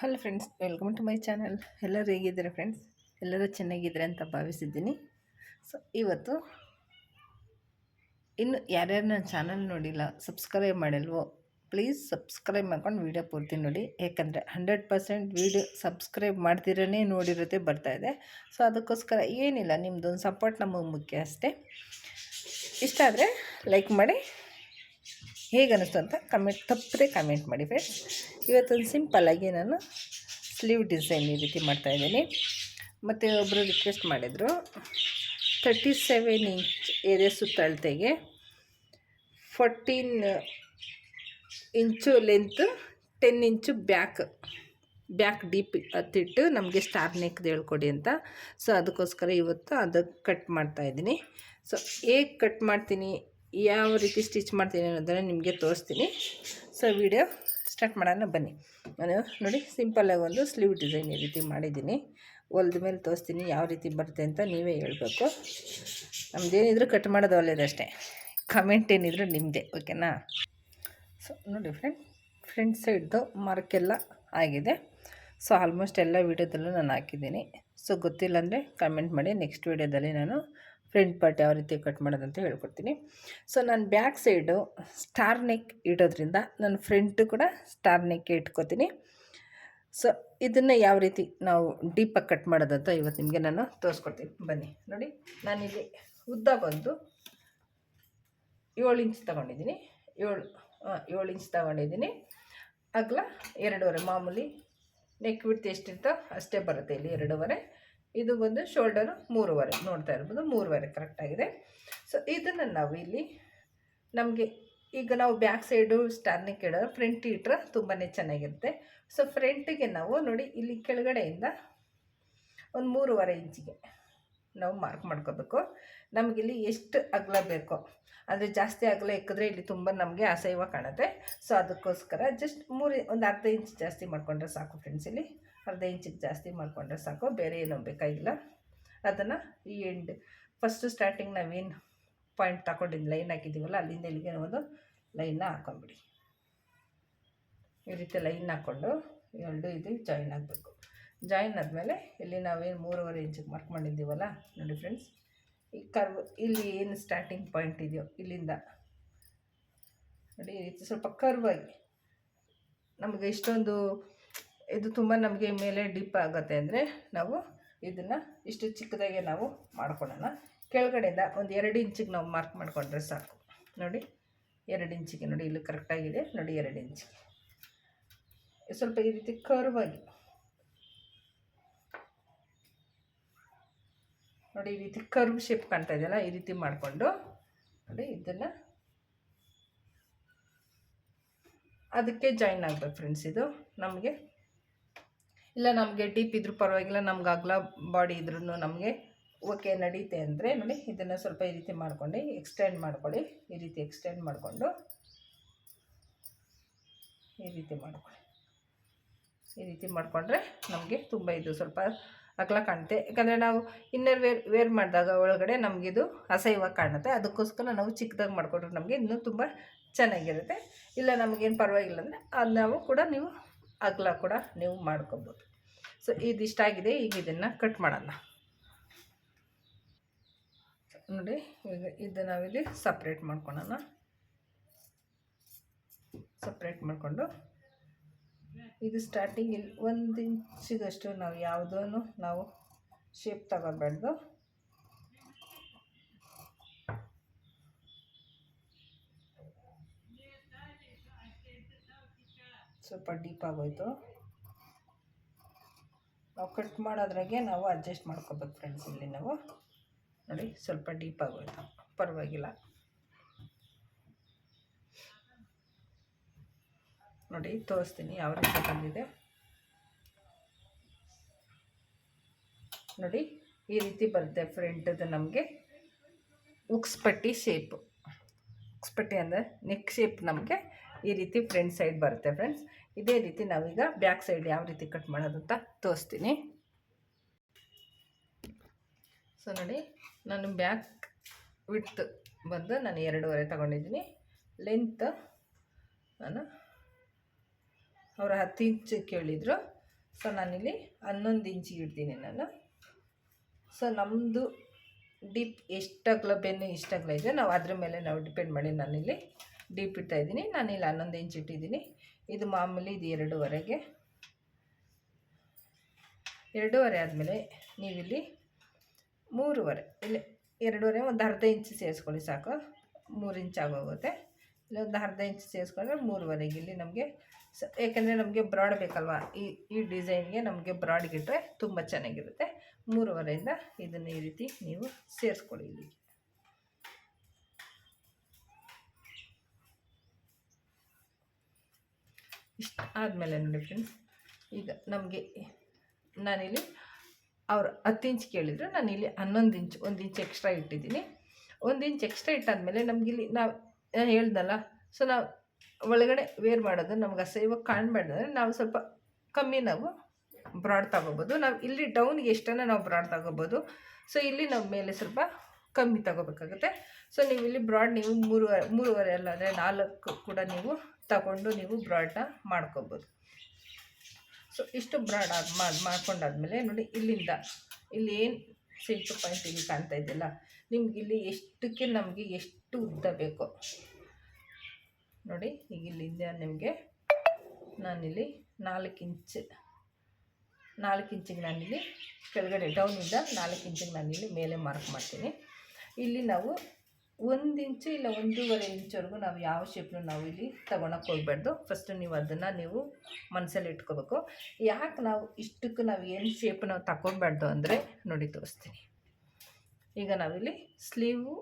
Hello friends welcome to my channel ಎಲ್ಲರೂ ಹೇಗಿದ್ದೀರಾ friends ಎಲ್ಲರೂ ಚೆನ್ನಾಗಿದ್ದಾರೆ ಅಂತ ಭಾವಿಸಿದ್ದೀನಿ. ಸೊ ಇವತ್ತು ಇನ್ನು ಯಾರ್ಯಾರು ನನ್ನ ಚಾನಲ್ ನೋಡಿಲ್ಲ ಸಬ್ಸ್ಕ್ರೈಬ್ ಮಾಡಿಲ್ವೋ ಪ್ಲೀಸ್ ಸಬ್ಸ್ಕ್ರೈಬ್ ಮಾಡ್ಕೊಂಡು ವೀಡಿಯೋ ಪೂರ್ತಿ ನೋಡಿ. ಯಾಕಂದರೆ ಹಂಡ್ರೆಡ್ ಪರ್ಸೆಂಟ್ ವೀಡಿಯೋ ಸಬ್ಸ್ಕ್ರೈಬ್ ಮಾಡ್ದಿರೇ ನೋಡಿರೋದೇ ಬರ್ತಾಯಿದೆ ಸೊ ಅದಕ್ಕೋಸ್ಕರ ಏನಿಲ್ಲ ನಿಮ್ಮದೊಂದು ಸಪೋರ್ಟ್ ನಮಗೆ ಮುಖ್ಯ ಅಷ್ಟೇ. ಇಷ್ಟ ಆದರೆ ಲೈಕ್ ಮಾಡಿ. ಹೇಗೆ ಅನ್ನಿಸ್ತು ಅಂತ ಕಮೆಂಟ್, ತಪ್ಪದೆ ಕಮೆಂಟ್ ಮಾಡಿ ಫ್ರೆಂಡ್ಸ್ ಇವತ್ತೊಂದು ಸಿಂಪಲ್ಲಾಗಿ ನಾನು ಸ್ಲೀವ್ ಡಿಸೈನ್ ಈ ರೀತಿ ಮಾಡ್ತಾಯಿದ್ದೀನಿ ಮತ್ತು ಒಬ್ಬರು ರಿಕ್ವೆಸ್ಟ್ ಮಾಡಿದರು ತರ್ಟಿ ಸೆವೆನ್ ಇಂಚ್ ಎದೆ ಸುತ್ತಳತೆಗೆ fourteen inch length ten inch back back deep ಹತ್ತಿಟ್ಟು ನಮಗೆ ಸ್ಟಾರ್ ನೆಕ್ದು ಹೇಳ್ಕೊಡಿ ಅಂತ. ಸೊ ಅದಕ್ಕೋಸ್ಕರ ಇವತ್ತು ಅದು ಕಟ್ ಮಾಡ್ತಾಯಿದ್ದೀನಿ ಸೊ ಹೇಗೆ ಕಟ್ ಮಾಡ್ತೀನಿ? ಯಾವ ರೀತಿ ಸ್ಟಿಚ್ ಮಾಡ್ತೀನಿ ಅನ್ನೋದನ್ನು ನಿಮಗೆ ತೋರಿಸ್ತೀನಿ. ಸೊ ವಿಡಿಯೋ ಸ್ಟಾರ್ಟ್ ಮಾಡೋಣ, ಬನ್ನಿ. ನಾನು ನೋಡಿ ಸಿಂಪಲ್ಲಾಗಿ ಒಂದು ಸ್ಲೀವ್ ಡಿಸೈನ್ ಈ ರೀತಿ ಮಾಡಿದ್ದೀನಿ. ಹೊಲ್ದ ಮೇಲೆ ತೋರಿಸ್ತೀನಿ ಯಾವ ರೀತಿ ಬರುತ್ತೆ ಅಂತ ನೀವೇ ಹೇಳಬೇಕು. ನಮ್ಮದೇನಿದ್ರು ಕಟ್ ಮಾಡೋದು ಒಳ್ಳೇದಷ್ಟೇ ಕಮೆಂಟ್ ಏನಿದ್ರು ನಿಮ್ಮದೇ ಓಕೆನಾ ಸೊ ನೋಡಿ ಫ್ರೆಂಡ್ ಫ್ರಂಟ್ ಸೈಡ್ದು ಮಾರ್ಕೆಲ್ಲ ಆಗಿದೆ. ಸೊ ಆಲ್ಮೋಸ್ಟ್ ಎಲ್ಲ ವೀಡಿಯೋದಲ್ಲೂ ನಾನು ಹಾಕಿದ್ದೀನಿ. ಸೊ ಗೊತ್ತಿಲ್ಲ ಅಂದರೆ ಕಮೆಂಟ್ ಮಾಡಿ ನೆಕ್ಸ್ಟ್ ವೀಡಿಯೋದಲ್ಲಿ ನಾನು ಫ್ರಂಟ್ ಪಾರ್ಟ್ ಯಾವ ರೀತಿ ಕಟ್ ಮಾಡೋದಂತ ಹೇಳ್ಕೊಡ್ತೀನಿ. ಸೊ ನಾನು ಬ್ಯಾಕ್ ಸೈಡು ಸ್ಟಾರ್ ನೆಕ್ ಇಡೋದ್ರಿಂದ ನಾನು ಫ್ರಂಟು ಕೂಡ ಸ್ಟಾರ್ ನೆಕ್ ಇಟ್ಕೋತೀನಿ. ಸೊ ಇದನ್ನು ಯಾವ ರೀತಿ ನಾವು ಡೀಪಾಗಿ ಕಟ್ ಮಾಡೋದಂತ ಇವತ್ತು ನಿಮಗೆ ನಾನು ತೋರಿಸ್ಕೊಡ್ತೀನಿ. ಬನ್ನಿ, ನೋಡಿ ನಾನಿಲ್ಲಿ ಉದ್ದ ಬಂದು ಏಳು ಇಂಚ್ ತಗೊಂಡಿದ್ದೀನಿ. ಏಳು ಏಳು ಇಂಚ್ ತಗೊಂಡಿದ್ದೀನಿ. ಅಗಲ ಎರಡೂವರೆ, ಮಾಮೂಲಿ ನೆಕ್ ಬಿಡ್ತು ಎಷ್ಟಿರ್ತೋ ಅಷ್ಟೇ ಬರುತ್ತೆ ಇಲ್ಲಿ ಎರಡೂವರೆ. ಇದು ಬಂದು ಶೋಲ್ಡರು ಮೂರುವರೆ, ನೋಡ್ತಾ ಇರ್ಬೋದು ಮೂರುವರೆ ಕರೆಕ್ಟಾಗಿದೆ ಸೊ ಇದನ್ನು ನಾವು ಇಲ್ಲಿ ನಮಗೆ ಈಗ ನಾವು ಬ್ಯಾಕ್ ಸೈಡು ಸ್ಟಾರ್ನಿಂಗ್ ಇಡೋ ಫ್ರಂಟ್ ಇಟ್ರೆ ತುಂಬಾ ಚೆನ್ನಾಗಿರುತ್ತೆ. ಸೊ ಫ್ರಂಟಿಗೆ ನಾವು ನೋಡಿ ಇಲ್ಲಿ ಕೆಳಗಡೆಯಿಂದ ಒಂದು ಮೂರುವರೆ ಇಂಚಿಗೆ ನಾವು ಮಾರ್ಕ್ ಮಾಡ್ಕೋಬೇಕು. ನಮಗಿಲ್ಲಿ ಎಷ್ಟು ಅಗಲ ಬೇಕೋ, ಅಂದರೆ ಜಾಸ್ತಿ ಅಗಲ ಇಕ್ಕಿದ್ರೆ ಇಲ್ಲಿ ತುಂಬ ನಮಗೆ ಅಸಹ್ಯವಾಗಿ ಕಾಣುತ್ತೆ. ಸೊ ಅದಕ್ಕೋಸ್ಕರ ಜಸ್ಟ್ ಮೂರು, ಒಂದು ಅರ್ಧ ಇಂಚ್ ಜಾಸ್ತಿ ಮಾಡಿಕೊಂಡ್ರೆ ಸಾಕು ಫ್ರೆಂಡ್ಸ್ ಇಲ್ಲಿ. ಅರ್ಧ ಇಂಚಿಗೆ ಜಾಸ್ತಿ ಮಾಡಿಕೊಂಡ್ರೆ ಸಾಕು, ಬೇರೆ ಏನೂ ಬೇಕಾಗಿಲ್ಲ. ಅದನ್ನು ಈ ಎಂಡ್ ಫಸ್ಟು ಸ್ಟಾರ್ಟಿಂಗ್ ನಾವೇನು ಪಾಯಿಂಟ್ ತಗೊಂಡಿದ್ದು ಲೈನ್ ಹಾಕಿದ್ದೀವಲ್ಲ ಅಲ್ಲಿಂದ ಇಲ್ಲಿಗೆ ಒಂದು ಲೈನ್ನ ಹಾಕೊಂಬಿಡಿ ಈ ರೀತಿ ಲೈನ್ ಹಾಕ್ಕೊಂಡು ಎರಡು ಇದು ಜಾಯಿನ್ ಆಗಬೇಕು. ಜಾಯಿನ್ ಆದಮೇಲೆ ಇಲ್ಲಿ ನಾವೇನು ಮೂರುವರೆ ಇಂಚಿಗೆ ಮಾರ್ಕ್ ಮಾಡಿದ್ದೀವಲ್ಲ, ನೋಡಿ ಫ್ರೆಂಡ್ಸ್ ಈ ಕರ್ವ್ ಇಲ್ಲಿ ಏನು ಸ್ಟಾರ್ಟಿಂಗ್ ಪಾಯಿಂಟ್ ಇದೆಯೋ ಇಲ್ಲಿಂದ. ನೋಡಿ, ಈ ರೀತಿ ಸ್ವಲ್ಪ ಕರ್ವಾಗಿ ನಮಗೆ ಇಷ್ಟೊಂದು ಇದು ತುಂಬ ನಮಗೆ ಮೇಲೆ ಡಿಪ್ ಆಗುತ್ತೆ ಅಂದರೆ ನಾವು ಇದನ್ನು ಇಷ್ಟು ಚಿಕ್ಕದಾಗೆ ನಾವು ಮಾಡ್ಕೊಳ್ಳೋಣ ಕೆಳಗಡೆಯಿಂದ ಒಂದು ಎರಡು ಇಂಚಿಗೆ ನಾವು ಮಾರ್ಕ್ ಮಾಡಿಕೊಂಡ್ರೆ ಸಾಕು. ನೋಡಿ, ಎರಡು ಇಂಚಿಗೆ ನೋಡಿ, ಇಲ್ಲಿ ಕರೆಕ್ಟಾಗಿದೆ ನೋಡಿ, ಎರಡು ಇಂಚಿಗೆ ಸ್ವಲ್ಪ ಈ ರೀತಿ ಕರ್ವಾಗಿ ನೋಡಿ, ಈ ರೀತಿ ಕರ್ವ್ ಶೇಪ್ ಕಾಣ್ತಾ ಇದೆಯಲ್ಲ, ಈ ರೀತಿ ಮಾಡಿಕೊಂಡು ನೋಡಿ, ಇದನ್ನು ಅದಕ್ಕೆ ಜಾಯಿನ್ ಆಗಬೇಕು ಫ್ರೆಂಡ್ಸ್ ಇದು. ನಮಗೆ ಇಲ್ಲ, ನಮಗೆ ಡೀಪ್ ಇದ್ರೂ ಪರವಾಗಿಲ್ಲ, ನಮ್ಗೆ ಅಗಲ ಬಾಡಿ ಇದ್ರೂ ನಮಗೆ ಓಕೆ ನಡೀತೆ ಅಂದರೆ ನೋಡಿ, ಇದನ್ನು ಸ್ವಲ್ಪ ಈ ರೀತಿ ಮಾಡ್ಕೊಂಡು ಎಕ್ಸ್ಟೆಂಡ್ ಮಾಡ್ಕೊಳ್ಳಿ. ಈ ರೀತಿ ಎಕ್ಸ್ಟೆಂಡ್ ಮಾಡಿಕೊಂಡು ಈ ರೀತಿ ಮಾಡ್ಕೊಳ್ಳಿ. ಈ ರೀತಿ ಮಾಡಿಕೊಂಡ್ರೆ ನಮಗೆ ತುಂಬ ಇದು ಸ್ವಲ್ಪ ಅಗಲ ಕಾಣುತ್ತೆ. ಯಾಕಂದರೆ ನಾವು ಇನ್ನರ್ ವೇರ್ ವೇರ್ ಮಾಡಿದಾಗ ಒಳಗಡೆ ನಮಗಿದು ಅಸಹ್ಯವಾಗಿ ಕಾಣುತ್ತೆ. ಅದಕ್ಕೋಸ್ಕರ ನಾವು ಚಿಕ್ಕದಾಗಿ ಮಾಡಿಕೊಂಡ್ರೆ ನಮಗೆ ಇನ್ನೂ ತುಂಬ ಚೆನ್ನಾಗಿರುತ್ತೆ. ಇಲ್ಲ, ನಮಗೇನು ಪರವಾಗಿಲ್ಲ ಅಂದರೆ ಅದು ನಾವು ಕೂಡ ನೀವು ಅಗಲ ಕೂಡ ನೀವು ಮಾಡ್ಕೊಬೋದು. ಸೊ ಇದಿಷ್ಟಾಗಿದೆ ಈಗ ಇದನ್ನು ಕಟ್ ಮಾಡೋಣ. ನೋಡಿ, ಈಗ ಇದು ನಾವಿಲ್ಲಿ ಸಪ್ರೇಟ್ ಮಾಡ್ಕೊಳೋಣ. ಸಪ್ರೇಟ್ ಮಾಡಿಕೊಂಡು. ಇದು ಸ್ಟಾರ್ಟಿಂಗ್ ಇಲ್ಲಿ ಒಂದು ಇಂಚಿಗಷ್ಟು ನಾವು ಯಾವುದೂ ನಾವು ಶೇಪ್ ತಗೋಬಾರ್ದು. ಸ್ವಲ್ಪ ಡೀಪ್ ಆಗೋಯ್ತು. ನಾವು ಕಟ್ ಮಾಡೋದ್ರಾಗೆ ನಾವು ಅಡ್ಜಸ್ಟ್ ಮಾಡ್ಕೋಬೇಕು ಫ್ರೆಂಡ್ಸ್ ಇಲ್ಲಿ ನಾವು. ನೋಡಿ, ಸ್ವಲ್ಪ ಡೀಪ್ ಆಗೋಯ್ತು. ಪರವಾಗಿಲ್ಲ. ನೋಡಿ, ತೋರಿಸ್ತೀನಿ ಯಾವ ರೀತಿ ಬಂದಿದೆ. ನೋಡಿ, ಈ ರೀತಿ ಬರುತ್ತೆ ಫ್ರಂಟದು ನಮಗೆ. ಉಕ್ಸ್ಪಟ್ಟಿ ಶೇಪು ಉಕ್ಸ್ ಪಟ್ಟಿ ಅಂದರೆ ನೆಕ್ ಶೇಪ್ ನಮಗೆ ಈ ರೀತಿ ಫ್ರಂಟ್ ಸೈಡ್ ಬರುತ್ತೆ ಫ್ರೆಂಡ್ಸ್ ಇದೇ ರೀತಿ ನಾವೀಗ ಬ್ಯಾಕ್ ಸೈಡ್ ಯಾವ ರೀತಿ ಕಟ್ ಮಾಡೋದು ಅಂತ ತೋರಿಸ್ತೀನಿ. ಸೊ ನೋಡಿ, ನಾನು ಬ್ಯಾಕ್ ವಿಡ್ತ್ ಬಂದು ನಾನು ಎರಡೂವರೆ ತಗೊಂಡಿದ್ದೀನಿ. ಲೆಂತ್ ನಾನು ಅವರು ಹತ್ತು ಇಂಚು ಕೇಳಿದರು. ಸೊ ನಾನಿಲ್ಲಿ ಹನ್ನೊಂದು ಇಂಚಿಗೆ ಇಡ್ತೀನಿ ನಾನು. ಸೊ ನಮ್ಮದು ಡೀಪ್ ಎಷ್ಟು ಅಗಲ, ಬೆನ್ನು ಎಷ್ಟು ಅಗಲ ಇದೆ, ನಾವು ಅದ್ರ ಮೇಲೆ ನಾವು ಡಿಪೆಂಡ್ ಮಾಡಿ ನಾನಿಲ್ಲಿ ಡೀಪ್ ಇಡ್ತಾಯಿದ್ದೀನಿ ನಾನಿಲ್ಲಿ ಹನ್ನೊಂದು ಇಂಚ್ ಇಟ್ಟಿದ್ದೀನಿ. ಇದು ಮಾಮೂಲಿ ಇದು ಎರಡೂವರೆಗೆ. ಎರಡೂವರೆ ಆದಮೇಲೆ ನೀವಿಲ್ಲಿ ಮೂರುವರೆ, ಇಲ್ಲಿ ಎರಡೂವರೆ ಒಂದು ಅರ್ಧ ಇಂಚ್ ಸೇರಿಸ್ಕೊಳ್ಳಿ ಸಾಕು. ಮೂರು ಇಂಚ್ ಆಗೋಗುತ್ತೆ. ಇಲ್ಲ ಒಂದು ಅರ್ಧ ಇಂಚ್ ಸೇರಿಸ್ಕೊಂಡ್ರೆ ಮೂರುವರೆಗೆ ಇಲ್ಲಿ ನಮಗೆ ಸ ಏಕೆಂದರೆ ನಮಗೆ ಬ್ರಾಡ್ ಬೇಕಲ್ವಾ? ಈ ಈ ಡಿಸೈನ್ಗೆ ನಮಗೆ ಬ್ರಾಡ್ಗಿಟ್ರೆ ತುಂಬ ಚೆನ್ನಾಗಿರುತ್ತೆ. ಮೂರುವರೆಯಿಂದ ಇದನ್ನು ಈ ರೀತಿ ನೀವು ಸೇರಿಸ್ಕೊಳ್ಳಿ ಇಲ್ಲಿ. ಇಷ್ಟು ಆದಮೇಲೆ ನೋಡಿ ಫ್ರೆಂಡ್ಸ್ ಈಗ ನಮಗೆ ನಾನಿಲ್ಲಿ ಅವ್ರು ಹತ್ತು ಇಂಚ್ ಕೇಳಿದ್ರು, ನಾನಿಲ್ಲಿ ಹನ್ನೊಂದು ಇಂಚ್, ಒಂದು ಇಂಚ್ ಎಕ್ಸ್ಟ್ರಾ ಇಟ್ಟಿದ್ದೀನಿ. ಒಂದು ಇಂಚ್ ಎಕ್ಸ್ಟ್ರಾ ಇಟ್ಟಾದಮೇಲೆ ನಮಗಿಲ್ಲಿ ನಾವು ಹೇಳ್ದಲ್ಲ ಸೊ ನಾವು ಒಳಗಡೆ ವೇರ್ ಮಾಡೋದು ನಮ್ಗೆ ಅಸಹ್ಯವಾಗಿ ಕಾಣಬಾರ್ದಂದ್ರೆ ನಾವು ಸ್ವಲ್ಪ ಕಮ್ಮಿ ನಾವು ಬ್ರಾಡ್ ತಗೋಬೋದು. ನಾವು ಇಲ್ಲಿ ಡೌನ್ಗೆ ಎಷ್ಟನ್ನು ನಾವು ಬ್ರಾಡ್ ತಗೋಬೋದು. ಸೊ ಇಲ್ಲಿ ನಾವು ಮೇಲೆ ಸ್ವಲ್ಪ ಕಮ್ಮಿ ತಗೋಬೇಕಾಗುತ್ತೆ. ಸೊ ನೀವು ಇಲ್ಲಿ ಬ್ರಾಡ್ ನೀವು ಮೂರುವರೆ ಮೂರುವರೆ ಅಲ್ಲ, ಅಂದರೆ ನಾಲ್ಕು ಕೂಡ ನೀವು ತಗೊಂಡು ನೀವು ಬ್ರಾಡ್ನ ಮಾಡ್ಕೋಬೋದು. ಸೊ ಇಷ್ಟು ಬ್ರಾಡ್ ಆದ ಮಾಡಿ ಮಾಡ್ಕೊಂಡಾದ್ಮೇಲೆ ನೋಡಿ, ಇಲ್ಲಿಂದ ಇಲ್ಲಿ ಏನು ಸಿಲ್ಕ್ ಪಾಯಿಂಟ್ ಇಲ್ಲಿ ಕಾಣ್ತಾ ಇದೆಯಲ್ಲ, ನಿಮ್ಗೆ ಇಲ್ಲಿ ಎಷ್ಟಕ್ಕೆ ನಮಗೆ ಎಷ್ಟು ಉದ್ದ ಬೇಕು. ನೋಡಿ, ಈಗ ಇಲ್ಲಿಂದ ನಿಮಗೆ ನಾನಿಲ್ಲಿ ನಾಲ್ಕು ಇಂಚ್, ನಾಲ್ಕು ಇಂಚಿಗೆ ನಾನಿಲ್ಲಿ ಕೆಳಗಡೆ ಡೌನಿಂದ ನಾಲ್ಕು ಇಂಚಿಗೆ ನಾನಿಲ್ಲಿ ಮೇಲೆ ಮಾರ್ಕ್ ಮಾಡ್ತೀನಿ. ಇಲ್ಲಿ ನಾವು ಒಂದು ಇಂಚು ಇಲ್ಲ ಒಂದೂವರೆ ಇಂಚವರೆಗೂ ನಾವು ಯಾವ ಶೇಪ್ನು ನಾವು ಇಲ್ಲಿ ತಗೊಳಕ್ಕೆ ಹೋಗ್ಬಾರ್ದು. ಫಸ್ಟು ನೀವು ಅದನ್ನು ನೀವು ಮನಸ್ಸಲ್ಲಿ ಇಟ್ಕೋಬೇಕು. ಯಾಕೆ ನಾವು ಇಷ್ಟಕ್ಕೆ ನಾವು ಏನು ಶೇಪ್ ನಾವು ತಗೊಬಾರ್ದು ಅಂದರೆ ನೋಡಿ ತೋರಿಸ್ತೀನಿ. ಈಗ ನಾವಿಲ್ಲಿ ಸ್ಲೀವು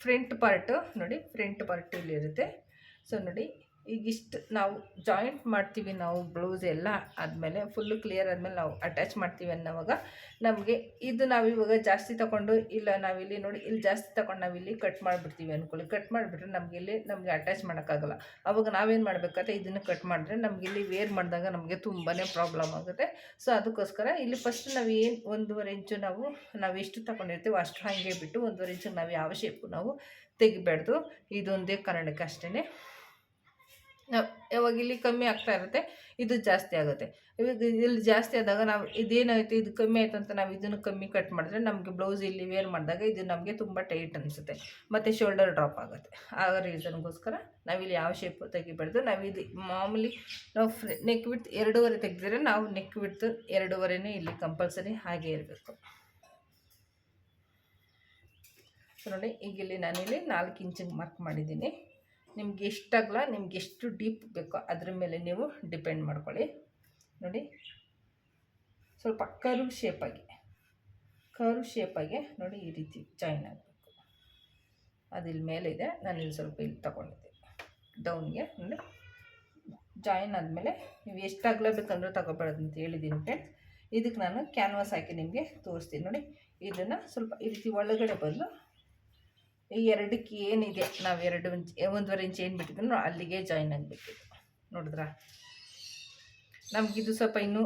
ಫ್ರಂಟ್ ಪಾರ್ಟು ನೋಡಿ ಫ್ರಂಟ್ ಪಾರ್ಟ್ ಇಲ್ಲಿರುತ್ತೆ ಸೊ ನೋಡಿ ಈಗ ಇಷ್ಟು ನಾವು ಜಾಯಿಂಟ್ ಮಾಡ್ತೀವಿ ನಾವು ಬ್ಲೌಸ್ ಎಲ್ಲ ಆದಮೇಲೆ ಫುಲ್ಲು ಕ್ಲಿಯರ್ ಆದಮೇಲೆ ನಾವು ಅಟ್ಯಾಚ್ ಮಾಡ್ತೀವಿ ಅನ್ನೋವಾಗ ನಮಗೆ ಇದು ನಾವು ಇವಾಗ ಜಾಸ್ತಿ ತಗೊಂಡು ಇಲ್ಲ ನಾವಿಲ್ಲಿ ನೋಡಿ ಇಲ್ಲಿ ಜಾಸ್ತಿ ತಗೊಂಡು ನಾವಿಲ್ಲಿ ಕಟ್ ಮಾಡಿಬಿಡ್ತೀವಿ ಅಂದ್ಕೊಳ್ಳಿ ಕಟ್ ಮಾಡಿಬಿಟ್ರೆ ನಮಗೆ ಇಲ್ಲಿ ನಮಗೆ ಅಟ್ಯಾಚ್ ಮಾಡೋಕ್ಕಾಗಲ್ಲ. ಅವಾಗ ನಾವೇನು ಮಾಡಬೇಕಾದ್ರೆ ಇದನ್ನು ಕಟ್ ಮಾಡಿದ್ರೆ ನಮಗೆ ಇಲ್ಲಿ ವೇರ್ ಮಾಡಿದಾಗ ನಮಗೆ ತುಂಬಾ ಪ್ರಾಬ್ಲಮ್ ಆಗುತ್ತೆ. ಸೊ ಅದಕ್ಕೋಸ್ಕರ ಇಲ್ಲಿ ಫಸ್ಟ್ ನಾವು ಏನು ಒಂದೂವರೆ ಇಂಚು ನಾವು ನಾವು ಎಷ್ಟು ತಗೊಂಡಿರ್ತೀವಿ ಅಷ್ಟು ಹಾಗೆ ಬಿಟ್ಟು ಒಂದೂವರೆ ಇಂಚು ನಾವು ಯಾವ ಶೇಪು ನಾವು ತೆಗಿಬಾರ್ದು. ಇದೊಂದೇ ಕಾರಣಕ್ಕೆ ಅಷ್ಟೇ ನಾವು ಯಾವಾಗ ಇಲ್ಲಿ ಕಮ್ಮಿ ಆಗ್ತಾ ಇರುತ್ತೆ, ಇದು ಜಾಸ್ತಿ ಆಗುತ್ತೆ. ಇವಾಗ ಇಲ್ಲಿ ಜಾಸ್ತಿ ಆದಾಗ ನಾವು ಇದೇನಾಯಿತು, ಇದು ಕಮ್ಮಿ ಆಯಿತು ಅಂತ ನಾವು ಇದನ್ನು ಕಮ್ಮಿ ಕಟ್ ಮಾಡಿದ್ರೆ ನಮಗೆ ಬ್ಲೌಸ್ ಇಲ್ಲಿ ವೇರ್ ಮಾಡಿದಾಗ ಇದು ನಮಗೆ ತುಂಬ ಟೈಟ್ ಅನಿಸುತ್ತೆ. ಮತ್ತು ಶೋಲ್ಡರ್ ಡ್ರಾಪ್ ಆಗುತ್ತೆ. ಆ ರೀಸನ್ಗೋಸ್ಕರ ನಾವಿಲ್ಲಿ ಯಾವ ಶೇಪ್ ತೆಗಿಬಾರ್ದು ನಾವು ಇದು ಮಾಮೂಲಿ ನಾವು ನೆಕ್ ವಿಡ್ತ್ ಎರಡೂವರೆ ತೆಗೆದಿದ್ರೆ ನಾವು ನೆಕ್ ವಿಡ್ತ್ ಎರಡೂವರೆನೇ ಇಲ್ಲಿ ಕಂಪಲ್ಸರಿ ಹಾಗೆ ಇರಬೇಕು. ನೋಡಿ, ಈಗ ಇಲ್ಲಿ ನಾನಿಲ್ಲಿ ನಾಲ್ಕು ಇಂಚಿಗೆ ಮಾರ್ಕ್ ಮಾಡಿದ್ದೀನಿ. ನಿಮ್ಗೆ ಎಷ್ಟಾಗಲ್ಲ ನಿಮ್ಗೆ ಎಷ್ಟು ಡೀಪ್ ಬೇಕೋ ಅದ್ರ ಮೇಲೆ ನೀವು ಡಿಪೆಂಡ್ ಮಾಡ್ಕೊಳ್ಳಿ. ನೋಡಿ. ಸ್ವಲ್ಪ ಕರು ಶೇಪಾಗಿ ಕರು ಶೇಪಾಗಿ ನೋಡಿ ಈ ರೀತಿ ಜಾಯಿನ್ ಆಗಬೇಕು. ಅದು ಇಲ್ಲಿ ಮೇಲಿದೆ ನಾನು ಇಲ್ಲಿ ಸ್ವಲ್ಪ ಇಲ್ಲಿ ತಗೊಂಡಿದ್ದೆ. ಡೌನ್ಗೆ ನೋಡಿ. ಜಾಯಿನ್ ಆದಮೇಲೆ ನೀವು ಎಷ್ಟು ಆಗಲೇಬೇಕಂದ್ರೆ ತಗೋಬೇಡದು ಅಂತ ಹೇಳಿದ್ದೀನಿ ಫ್ರೆಂಡ್ಸ್ ಇದಕ್ಕೆ ನಾನು ಕ್ಯಾನ್ವಾಸ್ ಹಾಕಿ ನಿಮಗೆ ತೋರಿಸ್ತೀನಿ. ನೋಡಿ. ಇದನ್ನು ಸ್ವಲ್ಪ ಈ ರೀತಿ ಒಳಗಡೆ ಬಂದು ಈ ಎರಡಕ್ಕೆ ಏನಿದೆ? ನಾವು ಎರಡು ಇಂಚ್ ಒಂದೂವರೆ ಇಂಚ್ ಏನು ಬಿಟ್ಟಿದ್ರು ಅಲ್ಲಿಗೆ ಜಾಯಿನ್ ಆಗಬೇಕು ನೋಡಿದ್ರಾ? ನಮಗಿದು ಸ್ವಲ್ಪ ಇನ್ನೂ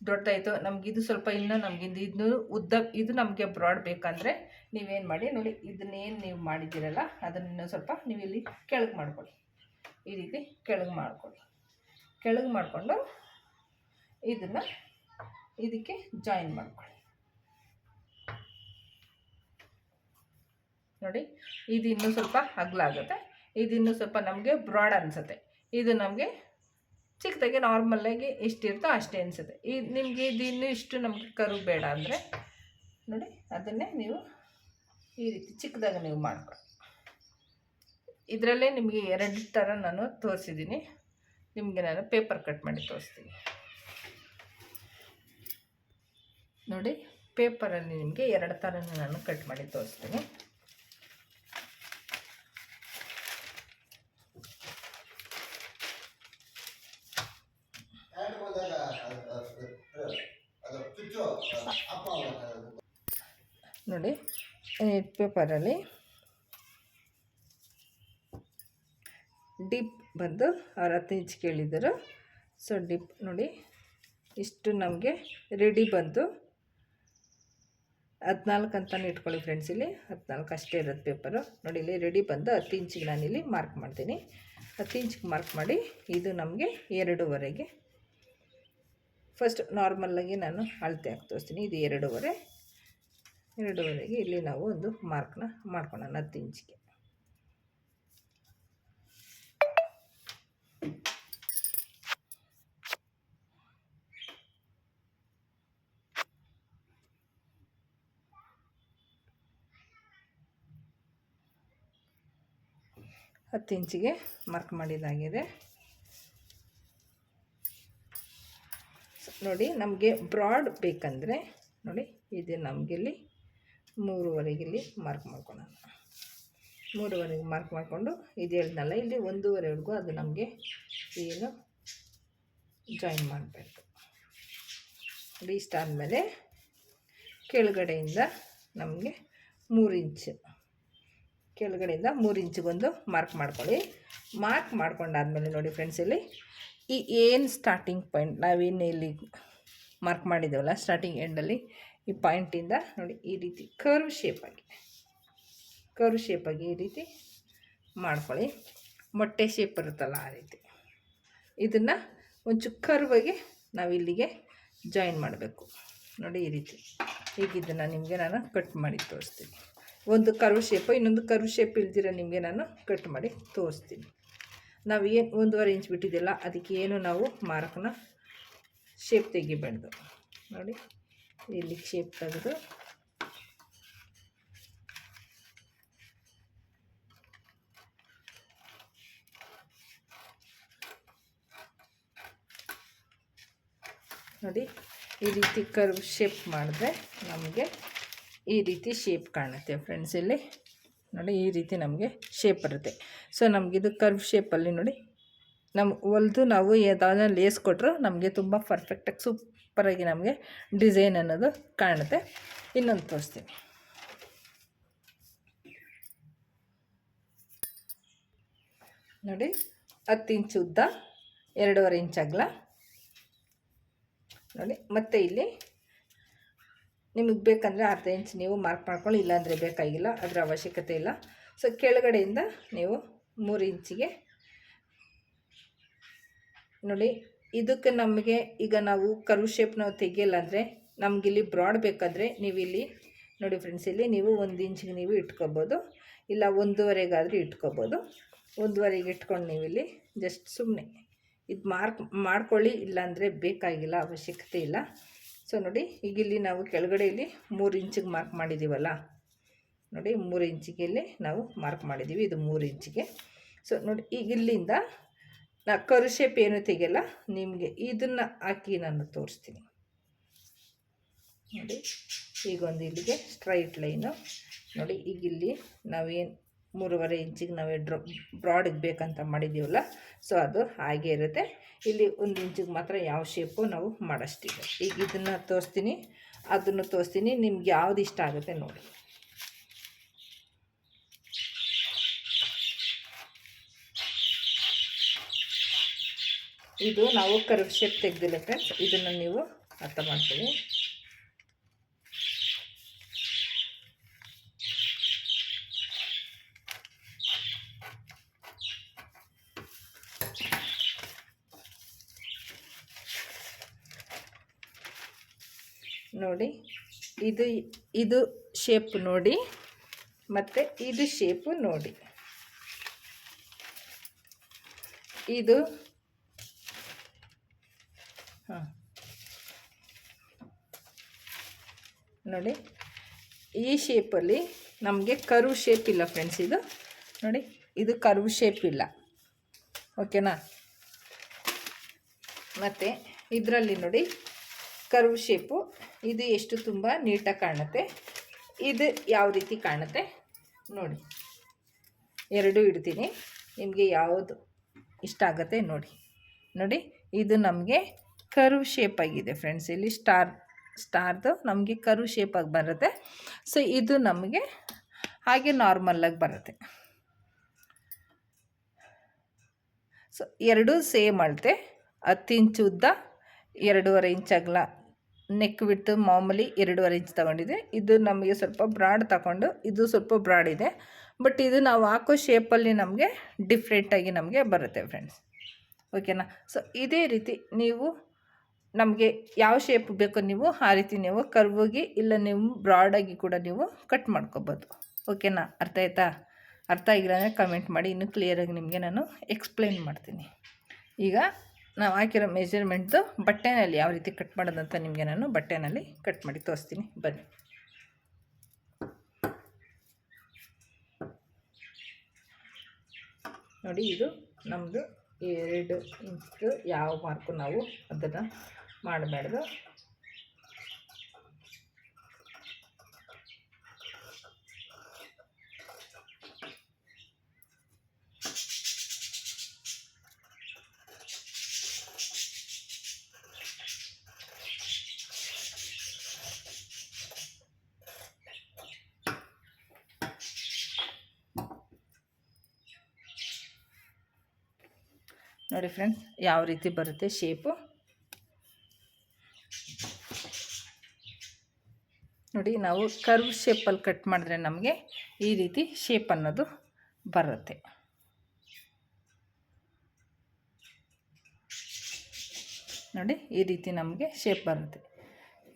ದೊಡ್ಡದಾಯಿತು. ನಮಗಿದು ಸ್ವಲ್ಪ ಇನ್ನೂ ನಮಗಿಂದು ಇದನ್ನು ಉದ್ದ, ಇದು ನಮಗೆ ಬ್ರಾಡ್ ಬೇಕಂದರೆ ನೀವೇನು ಮಾಡಿ, ನೋಡಿ ಇದನ್ನೇನು ನೀವು ಮಾಡಿದ್ದೀರಲ್ಲ, ಅದನ್ನು ಸ್ವಲ್ಪ ನೀವು ಇಲ್ಲಿ ಕೆಳಗೆ ಮಾಡ್ಕೊಳ್ಳಿ. ಈ ರೀತಿ ಕೆಳಗೆ ಮಾಡ್ಕೊಳ್ಳಿ. ಕೆಳಗೆ ಮಾಡಿಕೊಂಡು ಇದನ್ನು ಇದಕ್ಕೆ ಜಾಯಿನ್ ಮಾಡ್ಕೊಳ್ಳಿ. ನೋಡಿ ಇದು ಇನ್ನೂ ಸ್ವಲ್ಪ ಅಗಲ ಆಗುತ್ತೆ. ಇದು ಇನ್ನೂ ಸ್ವಲ್ಪ ನಮಗೆ ಬ್ರಾಡ್ ಅನಿಸುತ್ತೆ. ಇದು ನಮಗೆ ಚಿಕ್ಕದಾಗಿ ನಾರ್ಮಲ್ಲಾಗಿ ಎಷ್ಟಿರುತ್ತೋ ಅಷ್ಟೇ ಅನಿಸುತ್ತೆ. ಇದು ನಿಮಗೆ ಇದು ಇನ್ನೂ ಇಷ್ಟು ನಮಗೆ ಕರು ಬೇಡ ಅಂದರೆ ನೋಡಿ, ಅದನ್ನೇ ನೀವು ಈ ರೀತಿ ಚಿಕ್ಕದಾಗ ನೀವು ಮಾಡ್ಕೊಳ್ಳಿ. ಇದರಲ್ಲೇ ನಿಮಗೆ ಎರಡು ಥರ ನಾನು ತೋರಿಸಿದ್ದೀನಿ. ನಿಮಗೆ ನಾನು ಪೇಪರ್ ಕಟ್ ಮಾಡಿ ತೋರಿಸ್ತೀನಿ. ನೋಡಿ ಪೇಪರಲ್ಲಿ ನಿಮಗೆ ಎರಡು ಥರ ನಾನು ಕಟ್ ಮಾಡಿ ತೋರಿಸ್ತೀನಿ. ನೋಡಿ ಪೇಪರಲ್ಲಿ ಡಿಪ್ ಬಂದು ಅವ್ರು ಹತ್ತು ಇಂಚ್ ಕೇಳಿದರು. ಸೊ ಡಿಪ್ ನೋಡಿ, ಇಷ್ಟು ನಮಗೆ ರೆಡಿ ಬಂತು. ಹದಿನಾಲ್ಕು ಅಂತಲೇ ಇಟ್ಕೊಳ್ಳಿ ಫ್ರೆಂಡ್ಸ್ ಇಲ್ಲಿ ಹದಿನಾಲ್ಕು ಅಷ್ಟೇ ಇರೋದು ಪೇಪರು ನೋಡಿ, ಇಲ್ಲಿ ರೆಡಿ ಬಂದು ಹತ್ತು ಇಂಚಿಗೆ ಇಲ್ಲಿ ಮಾರ್ಕ್ ಮಾಡ್ತೀನಿ. ಹತ್ತು ಇಂಚಿಗೆ ಮಾರ್ಕ್ ಮಾಡಿ ಇದು ನಮಗೆ ಎರಡೂವರೆಗೆ. ಫಸ್ಟ್ ನಾರ್ಮಲ್ಲಾಗಿ ನಾನು ಅಳತೆ ಹಾಕಿ ತೋರಿಸ್ತೀನಿ, ಇದು ಎರಡೂವರೆ. ಎರಡೂವರೆಗೆ ಇಲ್ಲಿ ನಾವು ಒಂದು ಮಾರ್ಕ್ನ ಮಾಡ್ಕೊಳ್ಳೋಣ ಹತ್ತು ಇಂಚಿಗೆ ಹತ್ತು ಇಂಚಿಗೆ ಮಾರ್ಕ್ ಮಾಡಿದಾಗಿದೆ. ನೋಡಿ ನಮಗೆ ಬ್ರಾಡ್ ಬೇಕಂದರೆ ನೋಡಿ, ಇದು ನಮಗಿಲ್ಲಿ ಮೂರುವರೆಗೆ ಇಲ್ಲಿ ಮಾರ್ಕ್ ಮಾಡ್ಕೊಳ್ಳೋಣ ಮೂರುವರೆಗೆ ಮಾರ್ಕ್ ಮಾಡಿಕೊಂಡು ಇದು ಹೇಳಿದ್ನಲ್ಲ ಇಲ್ಲಿ ಒಂದೂವರೆವರೆಗೂ ಅದು ನಮಗೆ ಏನು ಜಾಯಿನ್ ಮಾಡಬೇಕು. ಇಷ್ಟ ಆದಮೇಲೆ ಕೆಳಗಡೆಯಿಂದ ನಮಗೆ ಮೂರು ಇಂಚು ಕೆಳಗಡೆಯಿಂದ ಮೂರು ಇಂಚಿಗೊಂದು ಮಾರ್ಕ್ ಮಾಡ್ಕೊಳ್ಳಿ. ಮಾರ್ಕ್ ಮಾಡ್ಕೊಂಡಾದ್ಮೇಲೆ ನೋಡಿ ಫ್ರೆಂಡ್ಸ್ ಇಲ್ಲಿ, ಈ ಏನು ಸ್ಟಾರ್ಟಿಂಗ್ ಪಾಯಿಂಟ್ ನಾವೇನು ಇಲ್ಲಿ ಮಾರ್ಕ್ ಮಾಡಿದ್ದೇವಲ್ಲ ಸ್ಟಾರ್ಟಿಂಗ್ ಎಂಡಲ್ಲಿ ಈ ಪಾಯಿಂಟಿಂದ ನೋಡಿ ಈ ರೀತಿ ಕರ್ವ್ ಶೇಪಾಗಿ ಕರ್ವ್ ಶೇಪಾಗಿ ಈ ರೀತಿ ಮಾಡ್ಕೊಳ್ಳಿ. ಮೊಟ್ಟೆ ಶೇಪ್ ಇರುತ್ತಲ್ಲ ಆ ರೀತಿ. ಇದನ್ನು ಒಂಚೂರು ಕರ್ವಾಗಿ ನಾವು ಇಲ್ಲಿಗೆ ಜಾಯಿನ್ ಮಾಡಬೇಕು. ನೋಡಿ ಈ ರೀತಿ. ಈಗ ಇದನ್ನು ನಿಮಗೆ ನಾನು ಕಟ್ ಮಾಡಿ ತೋರಿಸ್ತೀನಿ. ಒಂದು ಕರ್ವ್ ಶೇಪ್ ಇನ್ನೊಂದು ಕರ್ವ್ ಶೇಪ್ ಇಲ್ದಿರ ನಿಮಗೆ ನಾನು ಕಟ್ ಮಾಡಿ ತೋರಿಸ್ತೀನಿ. ನಾವು ಏನು ಒಂದೂವರೆ ಇಂಚ್ ಬಿಟ್ಟಿದ್ದೆಲ್ಲ, ಅದಕ್ಕೆ ಏನು ನಾವು ಮಾರ್ಕ್ನ ಶೇಪ್ ತೆಗಿಬಾರ್ದು. ನೋಡಿ. ಇಲ್ಲಿ ಶೇಪ್ ತೆಗೆದು. ನೋಡಿ, ಈ ರೀತಿ ಕರ್ವ್ ಶೇಪ್ ಮಾಡಿದ್ರೆ ನಮಗೆ ಈ ರೀತಿ ಶೇಪ್ ಕಾಣುತ್ತೆ ಫ್ರೆಂಡ್ಸ್ ಇಲ್ಲಿ. ನೋಡಿ, ಈ ರೀತಿ ನಮಗೆ ಶೇಪ್ ಬರುತ್ತೆ. ಸೊ ನಮಗಿದು ಕರ್ವ್ ಶೇಪಲ್ಲಿ ನೋಡಿ ನಮ್ಮ ಹೊಲ್ದು ನಾವು ಯಾವುದಾದ್ರೂ ಲೇಸ್ ಕೊಟ್ಟರು ನಮಗೆ ತುಂಬ ಪರ್ಫೆಕ್ಟಾಗಿ ಸೂಪರಾಗಿ ನಮಗೆ ಡಿಸೈನ್ ಅನ್ನೋದು ಕಾಣುತ್ತೆ. ಇನ್ನೊಂದು ತೋರಿಸ್ತೀನಿ. ನೋಡಿ, ಹತ್ತು ಇಂಚು ಉದ್ದ, ಎರಡೂವರೆ ಇಂಚ್ ಅಗಲ. ನೋಡಿ, ಮತ್ತೆ ಇಲ್ಲಿ ನಿಮಗೆ ಬೇಕಂದರೆ ಅರ್ಧ ಇಂಚ್ ನೀವು ಮಾರ್ಕ್ ಮಾಡ್ಕೊಳ್ಳಿ, ಇಲ್ಲಾಂದರೆ ಬೇಕಾಗಿಲ್ಲ, ಅದರ ಅವಶ್ಯಕತೆ ಇಲ್ಲ. ಸೊ ಕೆಳಗಡೆಯಿಂದ ನೀವು ಮೂರು ಇಂಚಿಗೆ ನೋಡಿ ಇದಕ್ಕೆ ನಮಗೆ ಈಗ ನಾವು ಕರ್ವ್ ಶೇಪ್ ನಾವು ತೆಗಿಯಲ್ಲ ಅಂದರೆ ನಮಗಿಲ್ಲಿ ಬ್ರಾಡ್ ಬೇಕಾದರೆ ನೀವು ಇಲ್ಲಿ ನೋಡಿ ಫ್ರೆಂಡ್ಸ್ ಇಲ್ಲಿ ನೀವು ಒಂದು ಇಂಚಿಗೆ ನೀವು ಇಟ್ಕೋಬೋದು. ಇಲ್ಲ ಒಂದೂವರೆಗಾದರೂ ಇಟ್ಕೋಬೋದು. ಒಂದೂವರೆಗೆ ಇಟ್ಕೊಂಡು ನೀವು ಇಲ್ಲಿ ಜಸ್ಟ್ ಸುಮ್ಮನೆ ಇದು ಮಾರ್ಕ್ ಮಾಡ್ಕೊಳ್ಳಿ, ಇಲ್ಲಾಂದರೆ ಬೇಕಾಗಿಲ್ಲ, ಅವಶ್ಯಕತೆ ಇಲ್ಲ. ಸೊ ನೋಡಿ, ಈಗ ಇಲ್ಲಿ ನಾವು ಕೆಳಗಡೆ ಇಲ್ಲಿ ಮೂರು ಇಂಚಿಗೆ ಮಾರ್ಕ್ ಮಾಡಿದ್ದೀವಲ್ಲ ನೋಡಿ, ಮೂರು ಇಂಚಿಗೆ ಇಲ್ಲಿ ನಾವು ಮಾರ್ಕ್ ಮಾಡಿದ್ದೀವಿ ಇದು ಮೂರು ಇಂಚಿಗೆ ಸೊ ನೋಡಿ, ಈಗ ಇಲ್ಲಿಂದ ಕರು ಶೇಪ್ ಏನು ತೆಗೆಯಲ್ಲ, ನಿಮಗೆ ಇದನ್ನು ಹಾಕಿ ನಾನು ತೋರಿಸ್ತೀನಿ. ನೋಡಿ ಈಗೊಂದು ಇಲ್ಲಿಗೆ ಸ್ಟ್ರೈಟ್ ಲೈನು ನೋಡಿ, ಈಗ ಇಲ್ಲಿ ನಾವೇನು ಮೂರುವರೆ ಇಂಚಿಗೆ ನಾವೇ ಡ್ರಾ ಬ್ರಾಡಿಗೆ ಬೇಕಂತ ಮಾಡಿದ್ದೀವಲ್ಲ ಸೊ ಅದು ಹಾಗೆ ಇರುತ್ತೆ. ಇಲ್ಲಿ ಒಂದು ಇಂಚಿಗೆ ಮಾತ್ರ ಯಾವ ಶೇಪು ನಾವು ಮಾಡೋಷ್ಟಿದೆ ಈಗ ಇದನ್ನು ತೋರಿಸ್ತೀನಿ, ಅದನ್ನು ತೋರಿಸ್ತೀನಿ, ನಿಮ್ಗೆ ಯಾವ್ದು ಇಷ್ಟ ಆಗುತ್ತೆ ನೋಡಿ. ಇದು ನಾವು ಕರ್ವ್ ಶೇಪ್ ತೆಗೆದಿಲ್ಲ ಇದನ್ನು ನೀವು ಅರ್ಥ ಮಾಡ್ತೀವಿ ನೋಡಿ, ಇದು ಇದು ಶೇಪ್ ನೋಡಿ, ಮತ್ತು ಇದು ಶೇಪು ನೋಡಿ. ಇದು ನೋಡಿ, ಈ ಶೇಪಲ್ಲಿ ನಮಗೆ ಕರು ಶೇಪ್ ಇಲ್ಲ ಫ್ರೆಂಡ್ಸ್ ಇದು. ನೋಡಿ, ಇದು ಕರ್ವ್ ಶೇಪ್ ಇಲ್ಲ. ಓಕೆನಾ ಮತ್ತು ಇದರಲ್ಲಿ ನೋಡಿ ಕರ್ವ್ ಶೇಪು ಇದು ಎಷ್ಟು ತುಂಬ ನೀಟಾಗಿ ಕಾಣುತ್ತೆ. ಇದು ಯಾವ ರೀತಿ ಕಾಣುತ್ತೆ? ನೋಡಿ, ಎರಡೂ ಇಡ್ತೀನಿ. ನಿಮಗೆ ಯಾವುದು ಇಷ್ಟ ಆಗುತ್ತೆ ನೋಡಿ. ನೋಡಿ, ಇದು ನಮಗೆ ಕರ್ವ್ ಶೇಪ್ ಆಗಿದೆ ಫ್ರೆಂಡ್ಸ್ ಇಲ್ಲಿ ಸ್ಟಾರ್ ಸ್ಟಾರ್ದು ನಮಗೆ ಕರು ಶೇಪಾಗಿ ಬರುತ್ತೆ. ಸೊ ಇದು ನಮಗೆ ಹಾಗೆ ನಾರ್ಮಲ್ಲಾಗಿ ಬರುತ್ತೆ. ಸೊ ಎರಡೂ ಸೇಮ್ ಅಳತೆ. ಹತ್ತು ಇಂಚು ಉದ್ದ ಎರಡೂವರೆ ಇಂಚ್ ಅಗಲ. ನೆಕ್ ಬಿಟ್ಟು ಮಾಮೂಲಿ ಎರಡೂವರೆ ಇಂಚ್ ತೊಗೊಂಡಿದೆ ಇದು ನಮಗೆ ಸ್ವಲ್ಪ ಬ್ರಾಡ್ ತಗೊಂಡು ಇದು ಸ್ವಲ್ಪ ಬ್ರಾಡ್ ಇದೆ. ಬಟ್ ಇದು ನಾವು ಹಾಕೋ ಶೇಪಲ್ಲಿ ನಮಗೆ ಡಿಫ್ರೆಂಟಾಗಿ ನಮಗೆ ಬರುತ್ತೆ ಫ್ರೆಂಡ್ಸ್ ಓಕೆನಾ ಸೊ ಇದೇ ರೀತಿ ನೀವು ನಮಗೆ ಯಾವ ಶೇಪ್ ಬೇಕೋ ನೀವು ಆ ರೀತಿ ನೀವು ಕರ್ವಾಗಿ ಇಲ್ಲ ನೀವು ಬ್ರಾಡಾಗಿ ಕೂಡ ನೀವು ಕಟ್ ಮಾಡ್ಕೊಬೋದು. ಓಕೆನಾ ಅರ್ಥ ಆಯ್ತಾ? ಅರ್ಥ ಆಗಿಲ್ಲ ಅಂದರೆ ಕಮೆಂಟ್ ಮಾಡಿ, ಇನ್ನೂ ಕ್ಲಿಯರಾಗಿ ನಿಮಗೆ ನಾನು ಎಕ್ಸ್ಪ್ಲೈನ್ ಮಾಡ್ತೀನಿ. ಈಗ ನಾವು ಹಾಕಿರೋ ಮೆಜರ್ಮೆಂಟ್ದು ಬಟ್ಟೆನಲ್ಲಿ ಯಾವ ರೀತಿ ಕಟ್ ಮಾಡೋದಂತ ನಿಮಗೆ ನಾನು ಬಟ್ಟೆನಲ್ಲಿ ಕಟ್ ಮಾಡಿ ತೋರಿಸ್ತೀನಿ. ಬನ್ನಿ. ನೋಡಿ ಇದು ನಮ್ಮದು ಎರಡು ಇಂಚು ಯಾವ ಮಾರ್ಕು ನಾವು ಅದನ್ನು ಮಾಡಬಾರ್ದು. ನೋಡಿ ಫ್ರೆಂಡ್ಸ್ ಯಾವ ರೀತಿ ಬರುತ್ತೆ ಶೇಪು ನೋಡಿ, ನಾವು ಕರ್ವ್ ಶೇಪಲ್ಲಿ ಕಟ್ ಮಾಡಿದ್ರೆ ನಮಗೆ ಈ ರೀತಿ ಶೇಪ್ ಅನ್ನೋದು ಬರುತ್ತೆ. ನೋಡಿ, ಈ ರೀತಿ ನಮಗೆ ಶೇಪ್ ಬರುತ್ತೆ.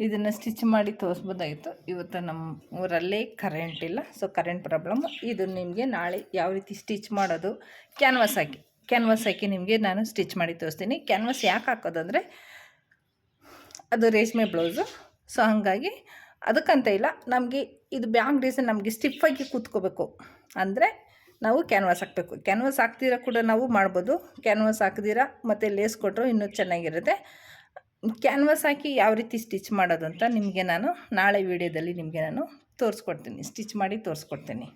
ಇದನ್ನು ಸ್ಟಿಚ್ ಮಾಡಿ ತೋರಿಸ್ಬೋದಾಗಿತ್ತು. ಇವತ್ತು ನಮ್ಮ ಊರಲ್ಲೇ ಕರೆಂಟ್ ಇಲ್ಲ ಸೊ ಕರೆಂಟ್ ಪ್ರಾಬ್ಲಮ್ ಇದು ನಿಮಗೆ ನಾಳೆ ಯಾವ ರೀತಿ ಸ್ಟಿಚ್ ಮಾಡೋದು? ಕ್ಯಾನ್ವಾಸ್ ಹಾಕಿ. ಕ್ಯಾನ್ವಾಸ್ ಹಾಕಿ ನಿಮಗೆ ನಾನು ಸ್ಟಿಚ್ ಮಾಡಿ ತೋರಿಸ್ತೀನಿ. ಕ್ಯಾನ್ವಾಸ್ ಯಾಕೆ ಹಾಕೋದಂದರೆ ಅದು ರೇಷ್ಮೆ ಬ್ಲೌಸು ಸೊ ಹಾಗಾಗಿ ಅದಕ್ಕಂತ ಇಲ್ಲ. ನಮಗೆ ಇದು ಬ್ಯಾಂಗ್ ಡಿಸೈನ್ ನಮಗೆ ಸ್ಟಿಫಾಗಿ ಕೂತ್ಕೋಬೇಕು. ಅಂದರೆ ನಾವು ಕ್ಯಾನ್ವಾಸ್ ಹಾಕಬೇಕು. ಕ್ಯಾನ್ವಾಸ್ ಹಾಕ್ದಿರ ಕೂಡ ನಾವು ಮಾಡ್ಬೋದು. ಕ್ಯಾನ್ವಾಸ್ ಹಾಕ್ದಿರ ಮತ್ತು ಲೇಸ್ ಕೊಟ್ಟರು ಇನ್ನೂ ಚೆನ್ನಾಗಿರುತ್ತೆ. ಕ್ಯಾನ್ವಾಸ್ ಹಾಕಿ ಯಾವ ರೀತಿ ಸ್ಟಿಚ್ ಮಾಡೋದು ಅಂತ ನಿಮಗೆ ನಾನು ನಾಳೆ ವಿಡಿಯೋದಲ್ಲಿ ನಿಮಗೆ ನಾನು ತೋರಿಸ್ಕೊಡ್ತೀನಿ. ಸ್ಟಿಚ್ ಮಾಡಿ ತೋರಿಸ್ಕೊಡ್ತೀನಿ.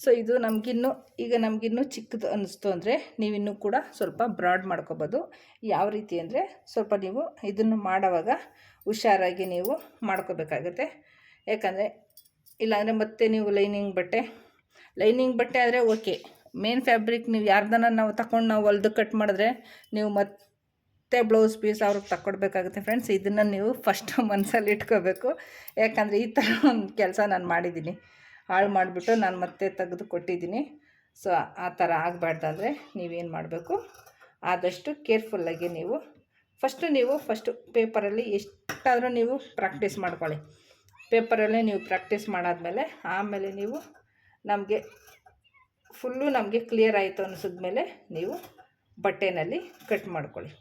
ಸೊ ಇದು ನಮಗಿನ್ನೂ, ಈಗ ನಮಗಿನ್ನೂ ಚಿಕ್ಕದು ಅನ್ನಿಸ್ತು ಅಂದರೆ ನೀವಿನ್ನೂ ಕೂಡ ಸ್ವಲ್ಪ ಬ್ರಾಡ್ ಮಾಡ್ಕೋಬೋದು. ಯಾವ ರೀತಿ ಅಂದರೆ ಸ್ವಲ್ಪ ನೀವು ಇದನ್ನು ಮಾಡೋವಾಗ ಹುಷಾರಾಗಿ ನೀವು ಮಾಡ್ಕೋಬೇಕಾಗುತ್ತೆ. ಯಾಕಂದರೆ ಇಲ್ಲಾಂದರೆ ಮತ್ತೆ ನೀವು ಲೈನಿಂಗ್ ಬಟ್ಟೆ ಲೈನಿಂಗ್ ಬಟ್ಟೆ ಆದರೆ ಓಕೆ. ಮೇನ್ ಫ್ಯಾಬ್ರಿಕ್ ನೀವು ಯಾರ್ದನ ನಾವು ತಗೊಂಡು ನಾವು ಹೊಲ್ದು ಕಟ್ ಮಾಡಿದ್ರೆ ನೀವು ಮತ್ತೆ ಬ್ಲೌಸ್ ಪೀಸ್ ಅವ್ರಿಗೆ ತಕ್ಕೊಡ್ಬೇಕಾಗುತ್ತೆ ಫ್ರೆಂಡ್ಸ್ ಇದನ್ನು ನೀವು ಫಸ್ಟ್ ಮನಸ್ಸಲ್ಲಿ ಇಟ್ಕೋಬೇಕು. ಯಾಕಂದರೆ ಈ ಥರ ಒಂದು ಕೆಲಸ ನಾನು ಮಾಡಿದ್ದೀನಿ. ಹಾಳು ಮಾಡಿಬಿಟ್ಟು ನಾನು ಮತ್ತೆ ತೆಗೆದು ಕೊಟ್ಟಿದ್ದೀನಿ. ಸೊ ಆ ಥರ ಆಗಬಾರ್ದಾದ್ರೆ ನೀವೇನು ಮಾಡಬೇಕು? ಆದಷ್ಟು ಕೇರ್ಫುಲ್ಲಾಗಿ ನೀವು ಫಸ್ಟು ನೀವು ಫಸ್ಟು ಪೇಪರಲ್ಲಿ ಎಷ್ಟಾದರೂ ನೀವು ಪ್ರಾಕ್ಟೀಸ್ ಮಾಡ್ಕೊಳ್ಳಿ. ಪೇಪರಲ್ಲೇ ನೀವು ಪ್ರಾಕ್ಟೀಸ್ ಮಾಡಾದಮೇಲೆ, ಆಮೇಲೆ ನೀವು ನಮಗೆ ಫುಲ್ಲು ನಮಗೆ ಕ್ಲಿಯರ್ ಆಯಿತು ಅನಿಸಿದ್ಮೇಲೆ ನೀವು ಬಟ್ಟೆನಲ್ಲಿ ಕಟ್ ಮಾಡ್ಕೊಳ್ಳಿ.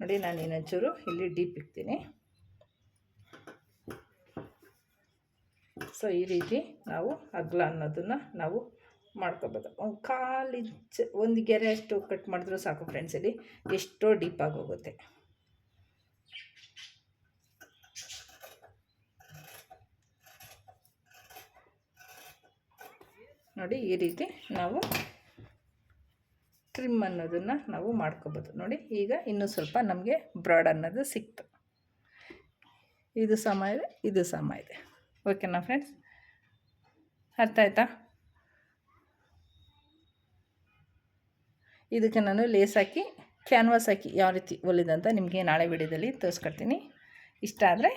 ನೋಡಿ ನಾನು ಇನ್ನೊಂಚೂರು ಇಲ್ಲಿ ಡೀಪ್ ಇಕ್ತೀನಿ. ಸೊ ಈ ರೀತಿ ನಾವು ಅಗ್ಲ ಅನ್ನೋದನ್ನು ನಾವು ಮಾಡ್ಕೋಬೋದು. ಒಂದು ಕಾಲು ಇಂಚ್, ಒಂದು ಗೆರೆ ಅಷ್ಟು ಕಟ್ ಮಾಡಿದ್ರೂ ಸಾಕು ಫ್ರೆಂಡ್ಸ್ ಇಲ್ಲಿ ಎಷ್ಟೋ ಡೀಪಾಗಿ ಹೋಗುತ್ತೆ. ನೋಡಿ ಈ ರೀತಿ ನಾವು ಟ್ರಿಮ್ ಅನ್ನೋದನ್ನು ನಾವು ಮಾಡ್ಕೋಬೋದು. ನೋಡಿ ಈಗ ಇನ್ನೂ ಸ್ವಲ್ಪ ನಮಗೆ ಬ್ರಾಡ್ ಅನ್ನೋದು ಸಿಕ್ತು. ಇದು ಸಮ ಇದೆ, ಇದು ಸಮ ಇದೆ. ಓಕೆನಾ ಫ್ರೆಂಡ್ಸ್? ಅರ್ಥ ಆಯ್ತಾ? ಇದಕ್ಕೆ ನಾನು ಲೇಸ್ ಹಾಕಿ, ಕ್ಯಾನ್ವಾಸ್ ಹಾಕಿ ಯಾವ ರೀತಿ ಒಲಿದಂತ ನಿಮಗೆ ನಾಳೆ ವಿಡಿಯೋದಲ್ಲಿ ತೋರಿಸ್ಕೊಡ್ತೀನಿ. ಇಷ್ಟ ಆದರೆ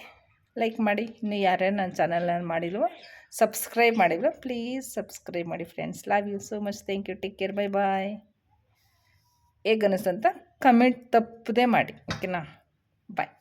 ಲೈಕ್ ಮಾಡಿ. ಇನ್ನು ಯಾರ್ಯಾರು ನನ್ನ ಚಾನಲನ್ನು ಮಾಡಿಲ್ವೋ, ಸಬ್ಸ್ಕ್ರೈಬ್ ಮಾಡಿಲ್ವೋ, ಪ್ಲೀಸ್ ಸಬ್ಸ್ಕ್ರೈಬ್ ಮಾಡಿ friends. Love you so much thank you take care bye bye ಹೇಗೆ ಅನ್ನಿಸ್ತಂತ ಕಮೆಂಟ್ ತಪ್ಪದೇ ಮಾಡಿ. ಓಕೆನಾ? ಬಾಯ್